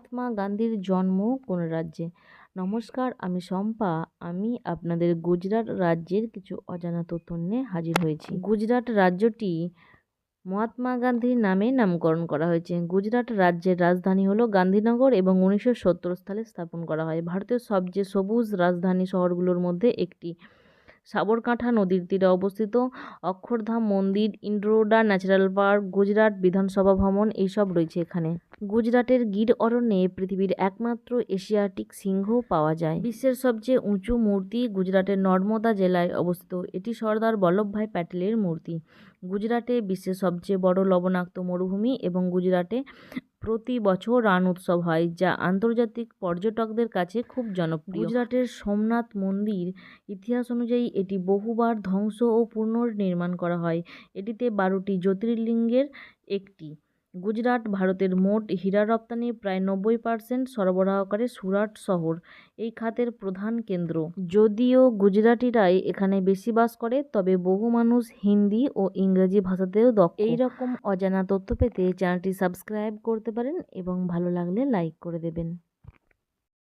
মহাত্মা গান্ধীর জন্ম কোন রাজ্যে? নমস্কার, আমি শম্পা। আমি আপনাদের গুজরাট রাজ্যের কিছু অজানা তথ্য নিয়ে হাজির হয়েছি। গুজরাট রাজ্যটি মহাত্মা গান্ধীর নামে নামকরণ করা হয়েছে। গুজরাট রাজ্যের রাজধানী হলো গান্ধীনগর এবং উনিশশো সত্তর সালে স্থাপন করা হয়। ভারতের সবচেয়ে সবুজ রাজধানী শহরগুলোর মধ্যে একটি। সাবরকাঁঠা নদীর তীরে অবস্থিত অক্ষরধাম মন্দির, ইন্দ্রোডা ন্যাচারাল পার্ক, গুজরাট বিধানসভা ভবন, এইসব রয়েছে এখানে। গুজরাটের গির অরণ্যে পৃথিবীর একমাত্র এশিয়াটিক সিংহ পাওয়া যায়। বিশ্বের সবচেয়ে উঁচু মূর্তি গুজরাটের নর্মদা জেলায় অবস্থিত। এটি সর্দার বল্লভভাই প্যাটেলের মূর্তি। গুজরাটে বিশ্বের সবচেয়ে বড় লবণাক্ত মরুভূমি এবং গুজরাটে প্রতি বছর রান উৎসব হয়, যা আন্তর্জাতিক পর্যটকদের কাছে খুব জনপ্রিয়। গুজরাটের সোমনাথ মন্দির ইতিহাস অনুযায়ী এটি বহুবার ধ্বংস ও পুনর্নির্মাণ করা হয়। এটিতে বারোটি জ্যোতির্লিঙ্গের একটি। গুজরাট ভারতের মোট হীরা রপ্তানি প্রায় নব্বই পার্সেন্ট সরবরাহ করে সুরাট শহর, এই খাতের প্রধান কেন্দ্র। যদিও গুজরাটিরাই এখানে বেশি বাস করে, তবে বহু মানুষ হিন্দি ও ইংরেজি ভাষাতেও দক্ষ। এই রকম অজানা তথ্য পেতে চ্যানেলটি সাবস্ক্রাইব করতে পারেন এবং ভালো লাগলে লাইক করে দেবেন।